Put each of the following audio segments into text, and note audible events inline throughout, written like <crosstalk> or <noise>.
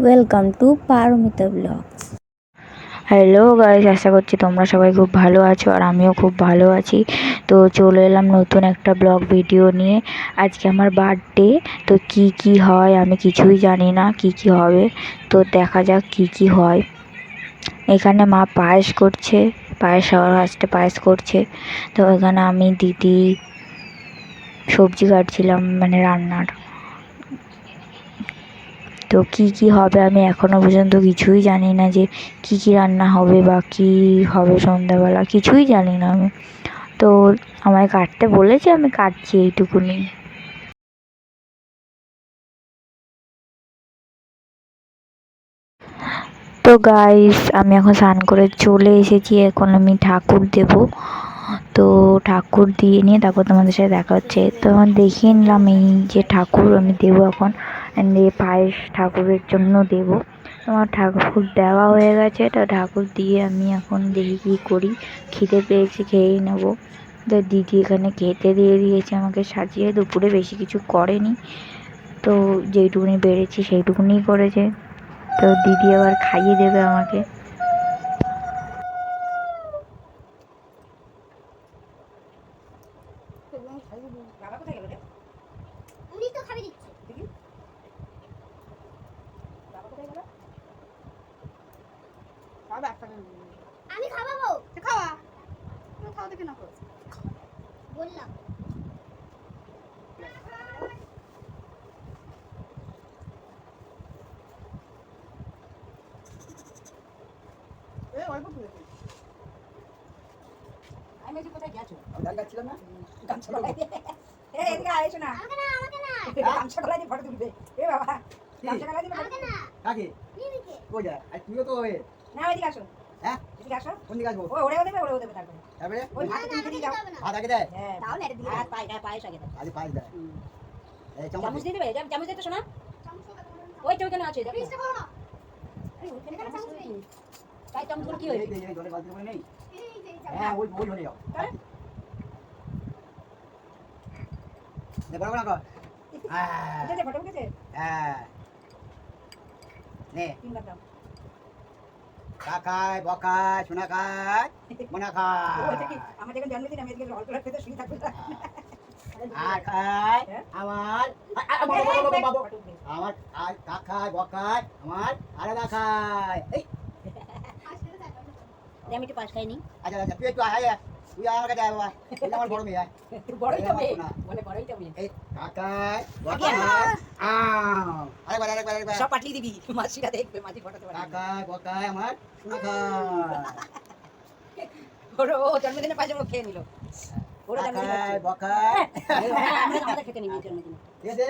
Welcome to Paramita blogs hello guys আশা করছি তোমরা সবাই খুব ভালো আছো আর আমিও খুব ভালো আছি। তো চলে এলাম নতুন একটা ব্লগ ভিডিও নিয়ে। আজকে আমার বার্থডে তো কি কি হয় আমি কিছুই জানি না কি কি হবে। তো দেখা যাক কি কি হয়। এখানে মা পায়েস করছে, পায়েস সবার ফার্স্টে পায়েস করছে। তো এখানে আমি দিদি সবজি কাটছিলাম মানে রান্নার। তো কি কি হবে আমি এখনও পর্যন্ত কিছুই জানি না যে কি কি রান্না হবে বা কি হবে সন্ধ্যাবেলা, কিছুই জানি না আমি। তো আমায় কাটতে বলেছে আমি কাটছি এইটুকুনি। তো গাইস আমি এখন স্নান করে চলে এসেছি, এখন আমি ঠাকুর দেব। তো ঠাকুর দিয়ে নিয়ে তারপর তোমাদের সাথে দেখা হচ্ছে। তো আমার দেখিয়ে নিলাম এই যে ঠাকুর আমি দেবো এখন। দিয়ে পায়েস ঠাকুরের জন্য দেব। আমার ঠাকুর দেওয়া হয়ে গেছে, তো ঠাকুর দিয়ে আমি এখন দেখি কী করি। খিদে পেয়েছি, খেয়েই নেব। তো দিদি এখানে খেতে দিয়ে দিয়েছে, আমাকে সাজিয়ে। দুপুরে বেশি কিছু করেনি। তো যেইটুকুনি বেড়েছি সেইটুকুনি করেছে। তো দিদি আবার খাইয়ে দেবে আমাকে। আমি খাওয়াবো খাওয়া। খাওয়া দেখে না করো বললাম আমি যে কোথায় গেছো? গান গাচ্ছিলাম না? গামছা গলায় দিয়ে। এদিকে আয়, না। আমাকে না আমাকে না। গামছা গলায় দিয়ে ফটো তুলবে। এ বাবা, গামছা গলায় দিয়ে আমাকে না। কাকে? মিমিকে কই যা আর তুইও তো না, ওইদিকে আসো। হ্যাঁ এদিকে আসো। কোন দিকে আসব ও ওড়েও দেবে, ওড়েও দেবে তারপরে। তারপরে ওই তুমি আমাকে যাও। ভাত আগে দেয় হ্যাঁ, তাও এটা দিয়ে ভাত, পায়েস, পায়েস আগে দাও। আজ পাঁচ দেয় এই চামচ চামচ দিয়ে দেবে? চামচ দিয়ে তো শোনা। ওই তো আছে, দেখো। ফ্রিজটা করো না আরে, ওইখানে এখানে চামচ চামচ নেই। নেই। তাই চামচগুলো কি এই যে জলে বালতি করে নেই এই যে এই হ্যাঁ ওই ওই জলে যাও নে বড় বড় কর <laughs> হ্যাঁ উঠেছে, ফটো উঠেছে? হ্যাঁ নে তিনবার দাও। কাকায় বকায় সোনা খায় মোনা? খায় আমার যখন জন্মদিন আমি এদিকে জল তোলার ভেতর থাকব আর খায় হ্যাঁ? আমার। আমার আর কাকায় বকায় আমার আলাদা খায় আমি একটু পাশ খাইনি। আচ্ছা আচ্ছা তুই একটু আয়, তুই আমার কাছে আয় বাবা। এই আমার বড় মেয়ে আয়। বড়ই তো মেয়ে। না। বড়ই তো মেয়ে। এই কাকায় বকায় আও আরেকবার আরেকবার আরেকবার। সব পাঠিয়ে দিবি। মাসিরা দেখবে মাসি ফটোতে পাঠাবে কাকায় বকায় আমার সোনা খায় <laughs> ও জন্মদিনে পাঁচ জন খেয়ে নিল। ওর জন্মদিন হ্যাঁ, আমরা খেতে নিবি জন্মদিনে। ঠিক আছে?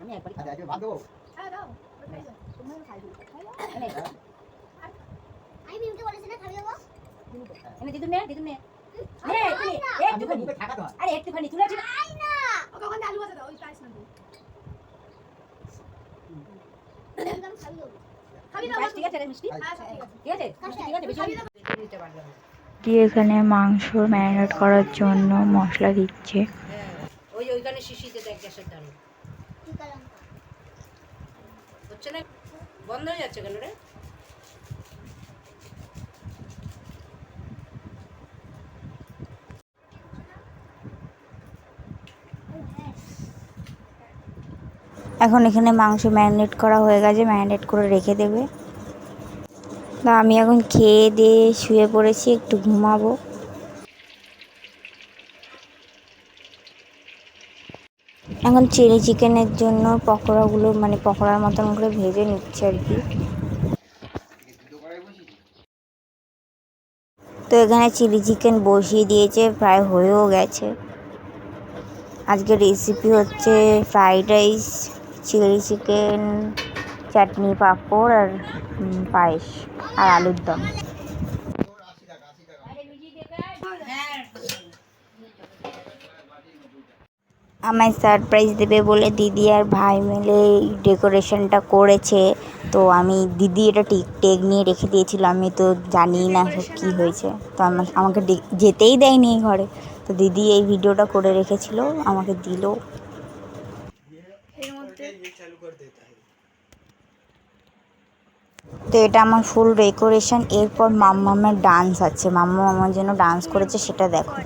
আমি একবারই আচ্ছা আচ্ছা দেবো? হ্যাঁ দাও। তোমার খাইবি এনে আমি মিমিকে বলেছি না খাবি দেবো এনে দিদুন নে দিদুন নে একটুখানি, আরে একটুখানি তুলে আছে আই না ওকে ওখানে আলু দাও ওই না আছে আছে। আছে। দিয়ে এখানে মাংস ম্যারিনেট করার জন্য মশলা দিচ্ছে? হ্যাঁ, ওই ওইখানে শিশিতে দেখ গ্যাসের দাঁড়ো হচ্ছে না? বন্ধ হয়ে যাচ্ছে কেন রে? এখন এখানে মাংস ম্যারিনেট করা হয়ে গেছে, ম্যারিনেট করে রেখে দেবে। তা আমি এখন খেয়ে দিয়ে শুয়ে পড়েছি, একটু ঘুমাবো। এখন চিলি চিকেনের জন্য পকোড়াগুলো মানে পকোড়ার মতন করে ভেজে নিচ্ছে আর কি। তো এখানে চিলি চিকেন বসিয়ে দিয়েছে, প্রায় হয়েও গেছে। আজকে রেসিপি হচ্ছে fried rice chilli chicken, chutney papad আর পায়েস আর আলুর দম। আমায় সারপ্রাইজ দেবে বলে দিদি আর ভাই মিলে ডেকোরেশনটা করেছে। তো আমি দিদি এটা টিক টেক নিয়ে রেখে দিয়েছিল, আমি তো জানি না কী হয়েছে। তো আমা- আমাকে যেতেই দেয়নি ঘরে। তো দিদি এই ভিডিওটা করে রেখেছিল, আমাকে দিল। তো এটা আমার ফুল ডেকোরেশন এরপর মাম্মামের ডান্স আছে। মাম্মা আমার জন্য ডান্স করেছে, সেটা দেখো।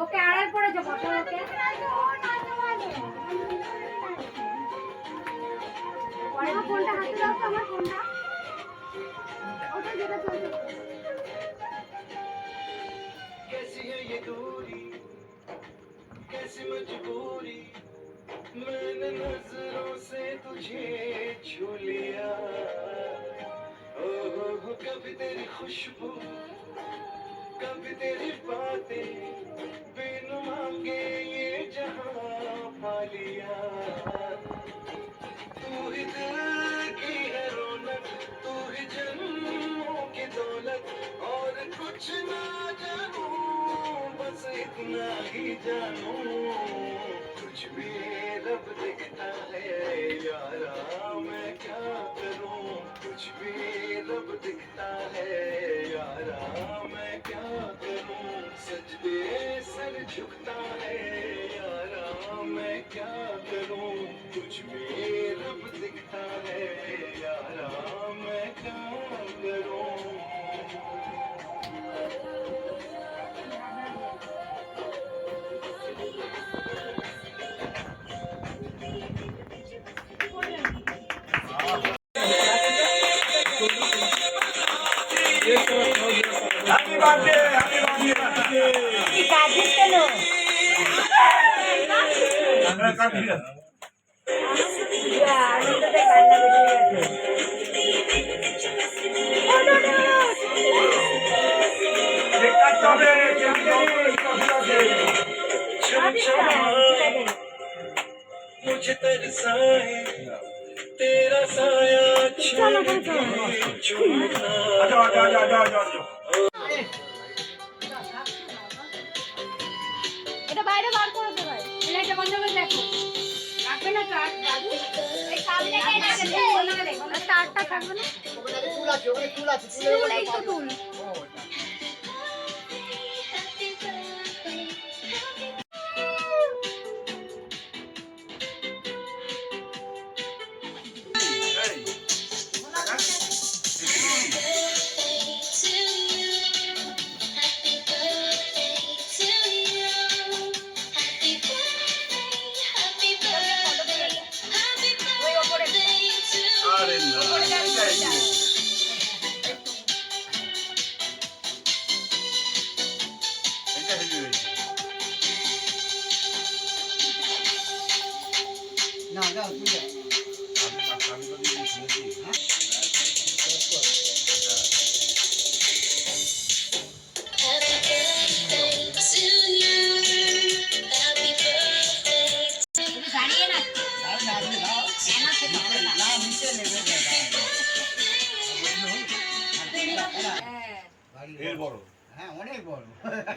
ওকে আড়াই পড়েছে বসো ওকে? ফোনটা হাতে দাও তো আমার ফোনটা। ওটা যেটা চলছে। ये दूरी, कैसी मजबूरी, मैंने नज़रों से तुझे छू लिया। ओ हो हो कभी तेरी खुशबू, कभी तेरी बातें, बिन मांगे ये जहाँ पा लिया। तू ही दिल की है रौनक, तू ही जन्मों की दौलत, और कुछ इतना ही जानू। कुछ भी रब दिखता है, यारा मैं क्या करूँ? कुछ भी रब दिखता है, यारा मैं मुझे तरसाए तेरा साया छोड़ না তারটা থাকবে না। চুল আছে ওখানে চুল আছে চুল অনেক বড় হ্যাঁ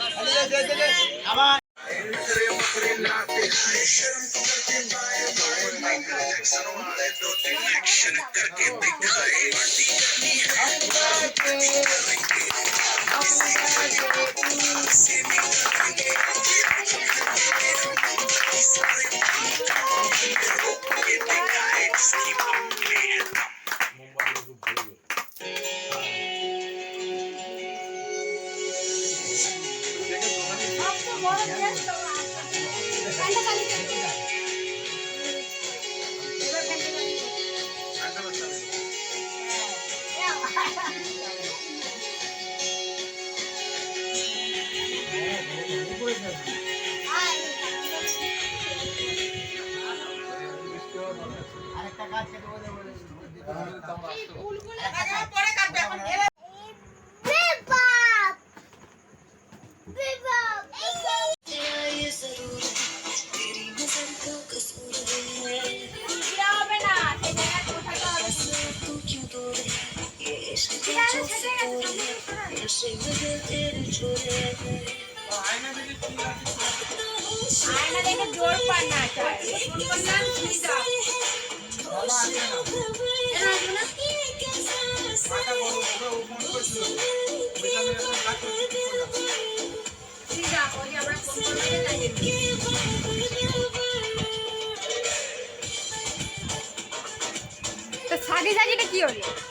বড় ভাই আরেকটা কাজ কেটে বলে বলে সাজি সাজিটা কি হলো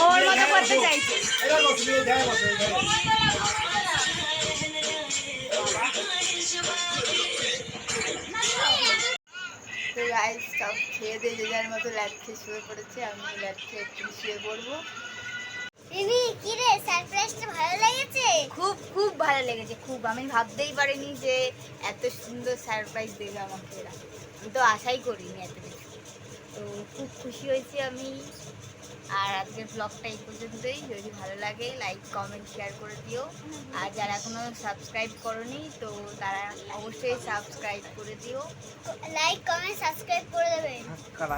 ওর মতো করতে চাইছে তো সব খেয়ে দিয়ে যে যার মতো ল্যাট খেয়ে শুয়ে পড়েছে আমি ল্যাট খেয়ে একটু শুয়ে পড়ব দিদি কি রে সারপ্রাইজটা ভালো লেগেছে? খুব খুব ভালো লেগেছে খুব। আমি ভাবতেই পারিনি যে এত সুন্দর সারপ্রাইজ দেবে আমাকে এরা। আমি তো আশাই করিনি এত কিছু। তো খুব খুশি হয়েছি আমি। আর আজকের ব্লগটা এই পর্যন্তই। যদি ভালো লাগে লাইক কমেন্ট শেয়ার করে দিও। আর যারা এখনও সাবস্ক্রাইব করনি তো তারা অবশ্যই সাবস্ক্রাইব করে দিও। লাইক কমেন্ট সাবস্ক্রাইব করে দেবেন। কারা